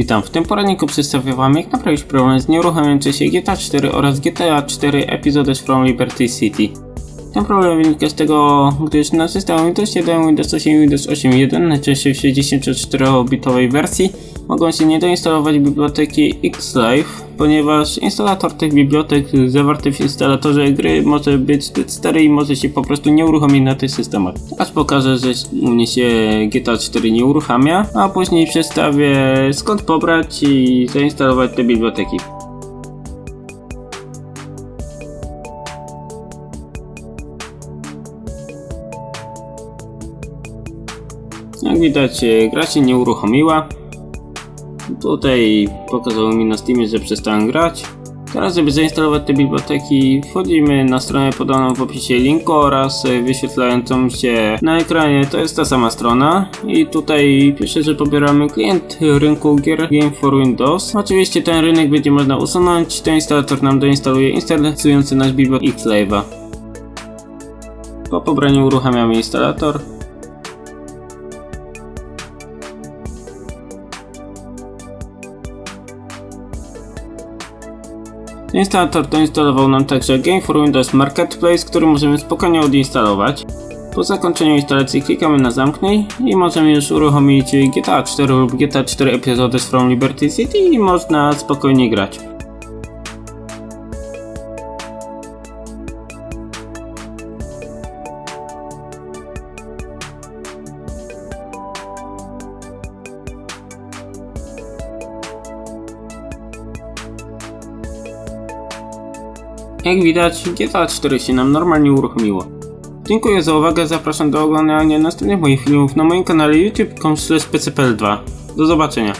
Witam, w tym poradniku przedstawię Wam jak naprawić problem z nieuruchamiającym się GTA 4 oraz GTA 4 Episodes from Liberty City. Ten problem wynika z tego, gdyż na systemie Windows 7, Windows 8 i Windows 8.1, najczęściej w 64-bitowej wersji, mogą się nie doinstalować biblioteki Xlive, ponieważ instalator tych bibliotek zawarty w instalatorze gry może być zbyt stary i może się po prostu nie uruchomić na tych systemach. Aż pokażę, że u mnie się GTA 4 nie uruchamia, a później przedstawię skąd pobrać i zainstalować te biblioteki. Jak widać, e, gra się nie uruchomiła. Tutaj pokazało mi na Steamie, że przestałem grać. Teraz, żeby zainstalować te biblioteki, wchodzimy na stronę podaną w opisie linku oraz e, wyświetlającą się na ekranie. To jest ta sama strona i tutaj pisze, że pobieramy klient rynku gier Game for Windows. Oczywiście ten rynek będzie można usunąć. Ten instalator nam doinstaluje instalujący nasz bibliotek Xlive'a. Po pobraniu uruchamiamy instalator. Instalator doinstalował nam także Game for Windows Marketplace, który możemy spokojnie odinstalować. Po zakończeniu instalacji klikamy na zamknij i możemy już uruchomić GTA 4 lub GTA 4 Episodes from Liberty City i można spokojnie grać. Jak widać, GTA 4 się nam normalnie uruchomiło. Dziękuję za uwagę, zapraszam do oglądania następnych moich filmów na moim kanale youtube.com 2 Do zobaczenia.